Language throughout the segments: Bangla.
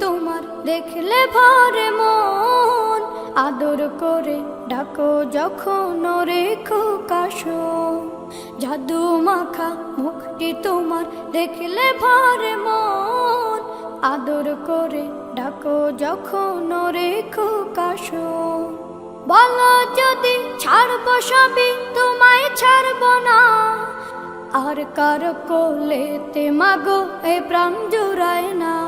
তোমার দেখলে ভরে মন। আদর করে ডাকো যখন রেখো কাশো জাদু মাখা মুখটি তোমার দেখলে ভরে মন। আদর করে ডাকো যখন রেখো কাশো বলো যদি ছাড়বো সবই, তোমায় ছাড়বো না। আর কার কোলেতে মাগো, এ প্রাণ জুড়ায় না।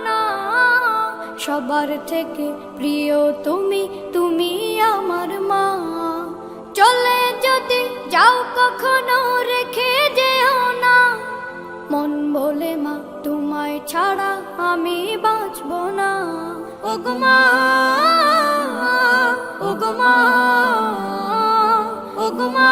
সবার থেকে প্রিয় তুমি তুমি আমার মা। চলে যদি যাও কখনো রেখে যেও না। মন বলে মা, তোমায় ছাড়া আমি বাঁচব না। ওগমা ওগমা ওগমা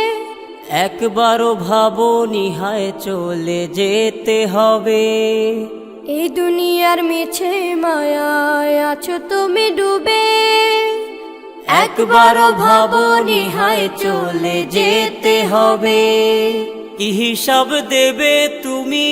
একবারও ভাবো নিহায় চলে যেতে হবে। এই দুনিয়ার মিছে মায়ায় আছো তুমি ডুবে। একবারও ভাবো নিহায় চলে যেতে হবে। কি হিসাব দেবে তুমি?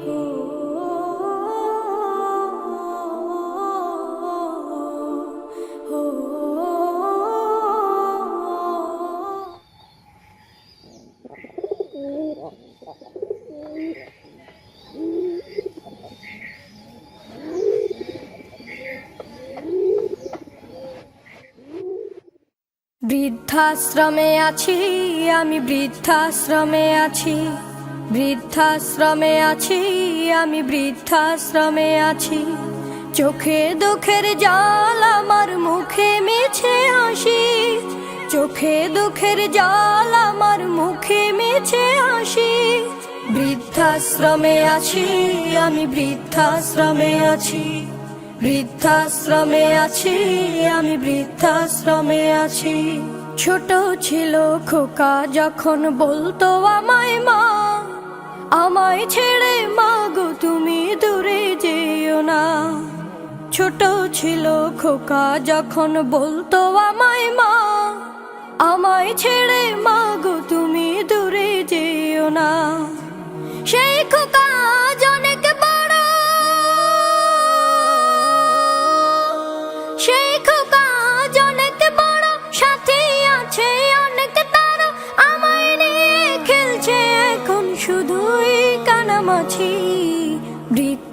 বৃদ্ধাশ্রমে আছি, আমি বৃদ্ধাশ্রমে আছি। বৃদ্ধাশ্রমে আছি, আমি বৃদ্ধাশ্রমে আছি। চোখে দুঃখের জল আমার মুখে মিছে হাসি। চোখে দুঃখের জল আমার মুখে মিছে হাসি। বৃদ্ধাশ্রমে আছি, আমি বৃদ্ধাশ্রমে আছি। বৃদ্ধাশ্রমে আছি, আমি বৃদ্ধাশ্রমে আছি। ছোট ছিল খোকা যখন বলতো আমায়, মা, আমায় ছেড়ে, মা গো, তুমি দূরে যেও না। ছোট ছিল খোকা যখন বলতো আমায়, মা, আমায় ছেড়ে, মা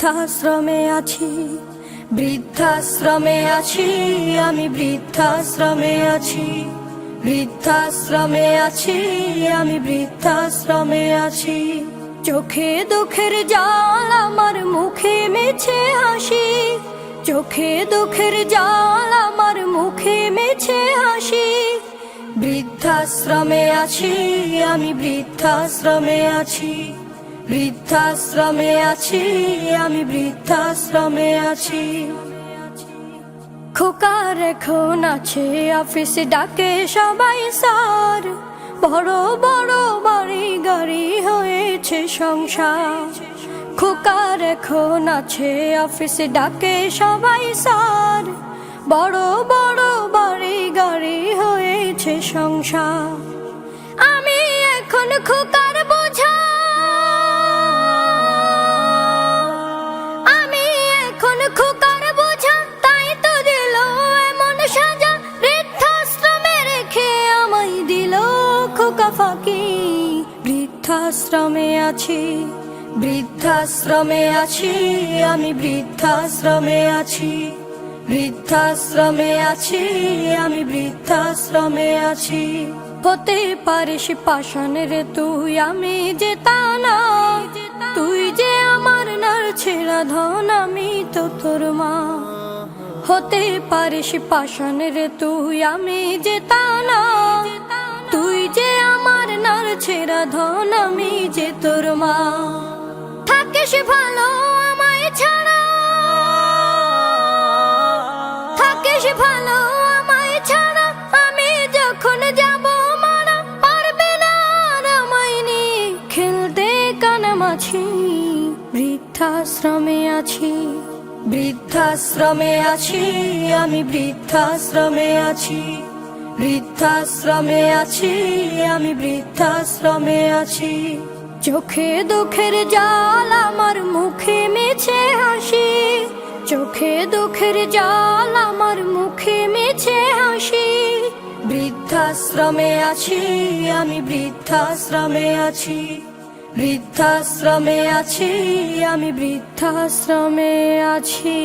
বৃদ্ধাশ্রমে আছি বৃদ্ধাশ্রমে আছি, আমি বৃদ্ধাশ্রমে আছি বৃদ্ধাশ্রমে আছি, আমি বৃদ্ধাশ্রমে আছি। চোখে দুঃখের জল আমার মুখে মেছে হাসি, চোখে দুঃখের জল আমার মুখে মেছে হাসি। বৃদ্ধাশ্রমে আছি, আমি বৃদ্ধাশ্রমে আছি। বৃদ্ধাশ্রমে আছি, আমি বৃদ্ধাশ্রমে আছি। খোকার এখন আছে, অফিসে ডাকে সবাই স্যার বড় বড় বাড়ি গাড়ি হয়েছে সংসার। খোকার এখন আছে, অফিসে ডাকে সবাই স্যার বড় বড় বাড়ি গাড়ি হয়েছে সংসার। আমি এখন খোকার ফাঁকি। বৃদ্ধাশ্রমে আছি বৃদ্ধাশ্রমে আছি, আমি বৃদ্ধাশ্রমে আছি। বৃদ্ধাশ্রমে আছি, আমি বৃদ্ধাশ্রমে আছি। হতে পারিস পাষাণের তুই, আমি যে তা না। তুই যে আমার নার ছেড়া ধন, আমি তো তোর মা। হতে পারিস পাষাণের তুই, আমি যে তা না। ছেড়া ধন আমি যে তোর মা। থাকিস ভালো আমায় ছাড়া। থাকিস ভালো আমায় ছাড়া, আমি যখন যাব মারা, পারবে না আমায় বৃদ্ধাশ্রমে আছি বৃদ্ধাশ্রমে আছি, আমি বৃদ্ধাশ্রমে আছি। বৃদ্ধাশ্রমে আছি, আমি বৃদ্ধাশ্রমে আছি। চোখে দুঃখের জাল আমার মুখে মিছে হাসি। চোখে দুঃখের জাল আমার মুখে মিছে হাসি। বৃদ্ধাশ্রমে আছি, আমি বৃদ্ধাশ্রমে আছি। বৃদ্ধাশ্রমে আছি, আমি বৃদ্ধাশ্রমে আছি।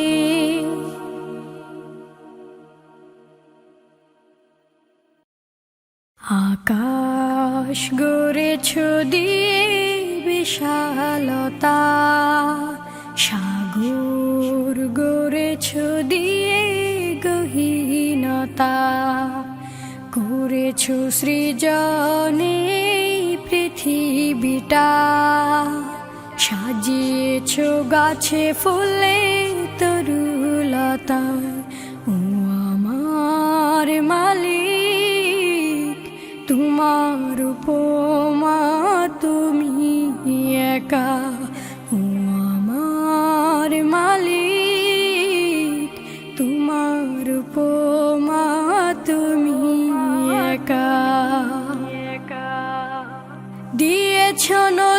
আকাশ গড়েছ দিয়ে বিশালতা। সাগর গড়েছ দিয়ে গহীনতা। করেছ সৃজনে পৃথিবীটা। সাজিয়েছ গাছে ফুলে তরুলতায় ও আমার মালিক। তোমার উপমা তুমি একা আমার মালিক। তোমার উপমা তুমি একা। দিয়েছ নদীতে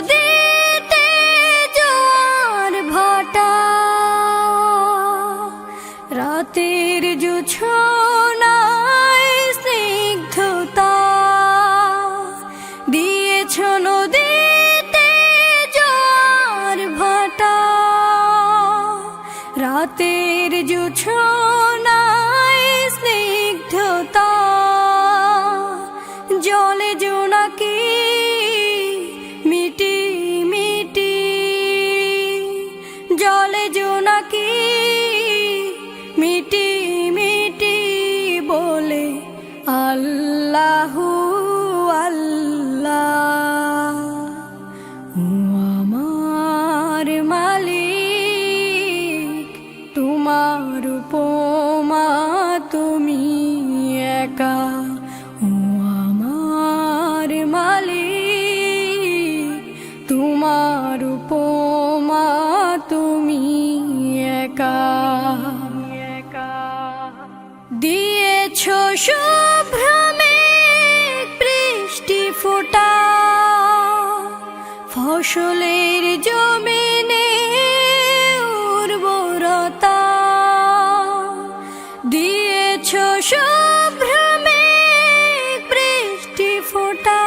রাতের জুছনায় স্নিগ্ধতা। জলে জোনাকি মিটি মিটি। জলে জোনাকি মিটি মিটি বলে আল্লাহ ফসলের জমিনে উর্বরতা দিয়েছ শুভ্রমে বৃষ্টি ফোটা।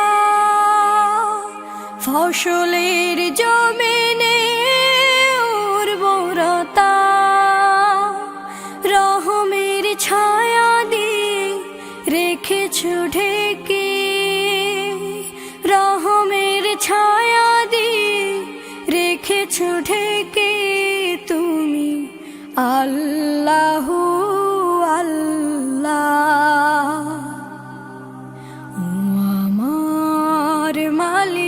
ফসলের জমিনে আমার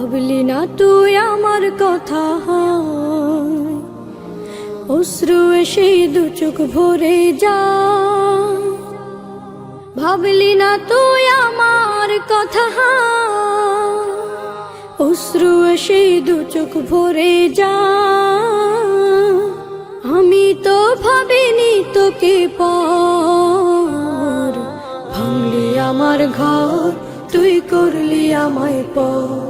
ভাবলি না তুই আমার কথা অশ্রু এসে দু চোখ ভরে যা ভাবলি না তুই আমার কথা অশ্রু এসে দু চোখ ভরে যা আমি তো ভাবিনি তোকে পর। ভাঙলি আমার ঘর, তুই করলি আমায় পর।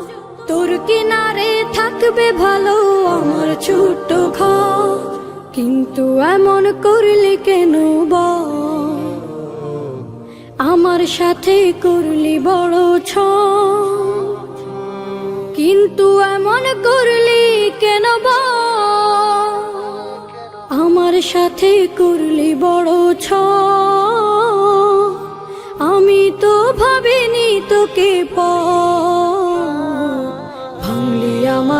তোর কিনারে থাকবে ভালো আমার ছোট ঘর। কিন্তু এমন করলি কেন আমার সাথে করলি বড় ছ কিন্তু এমন করলি কেন আমার সাথে করলি বড় ছ আমি তো ভাবিনি তোকে প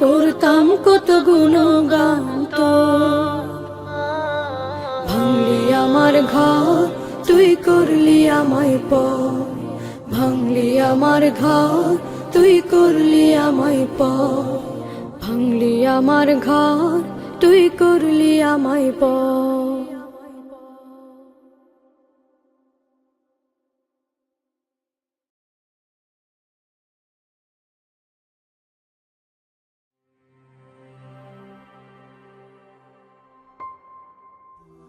করতাম কত গুণগান তো। ভাঙলি আমার ঘর, তুই করলি আমায় প ভাঙলি আমার ঘর, তুই করলি আমায় প ভাঙলি আমার ঘর, তুই করলি আমায় প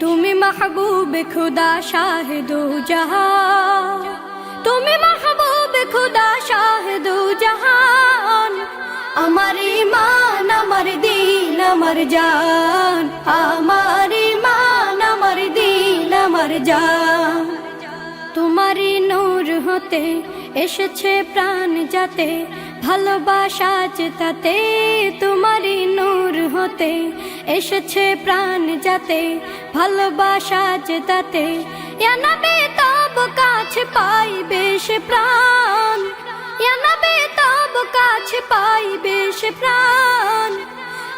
তুমি মাহবুবে খুদা শাহেদু জাহান। তুমি মাহবুবে খুদা শাহেদু জাহান। আমার ইমান আমার দিন, আমার জান। আমার ইমান আমার দিন, আমার জান। তোমারই নূর হতে এসেছে প্রাণ যাতে। ভালোবাসা চেতাতে তোমারই নূর হতে, এসেছে প্রাণ যাতে। ভালোবাসা চেতাতে ইয়ানাবে তব কাছে পাইবে সে প্রাণ। ইয়ানাবে তব কাছে পাইবে সে প্রাণ।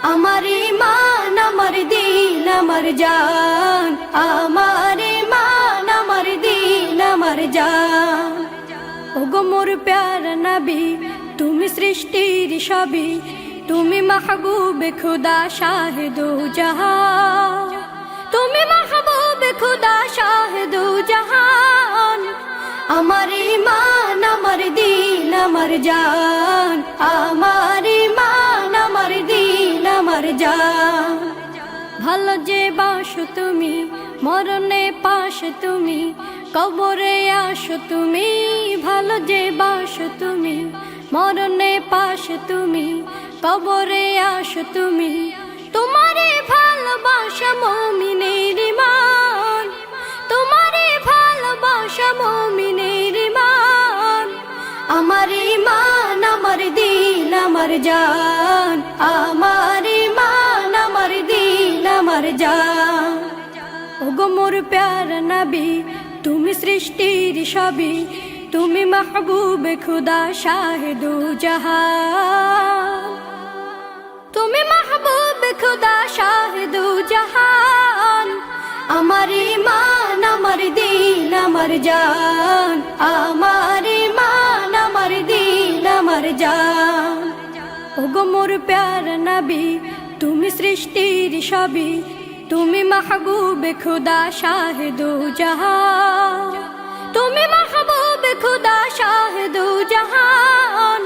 আমার ইমান, আমার দিন, আমার জান। আমার ইমান, আমার দিন, আমার জান। ওগো মোর প্যার নবী তুমি সৃষ্টির সবই, তুমি মাহবুবে খুদা শাহেদু জাহান। তুমি মাহবুবে খুদা শাহেদু জাহান। আমার ইমান আমার দিন, আমার জান। আমার ইমান আমার দিন, আমার জান। ভালো যে বাসো তুমি, মরণে পাশ তুমি, কবরে আসো তুমি। ভালো যে বাসো তুমি মরণে পাশ তুমি, কবরে আসো তুমি। তোমারে ভালোবাসা মমিনের ইমান। তোমারে ভালোবাসা মমিনের ইমান। আমার ইমান, আমার দিন, আমার জান। আমার ইমান, আমার দিন, আমার জান। ওগো মোর প্যার নবী, তুমি সৃষ্টির সবই। তুমি মাহবুবে, খুদা শাহেদু জাহান। তুমি মাহবুব, খুদা শাহেদু জাহান। আমার ইমান আমার দিন, আমার জান। আমার ইমান আমার দিন, আমার জান। ওগো মোর প্যার নবী, তুমি সৃষ্টির সবই তুমি মাহবুবে, খুদা শাহেদু জাহান। তুমি মাহবুবে খুদা শাহদু জাহান।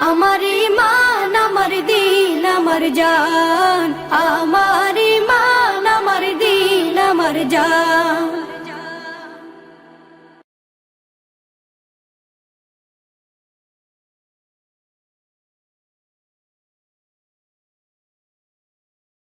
আমার ইমান আমার দিন, আমার জান। আমার ইমান আমার দিন, আমার জান।